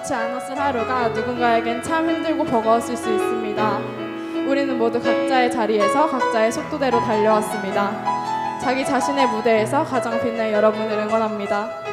그렇지 않았을 하루가 누군가에겐 참 힘들고 버거웠을 수 있습니다. 우리는 모두 각자의 자리에서 각자의 속도대로 달려왔습니다. 자기 자신의 무대에서 가장 빛날 여러분을 응원합니다.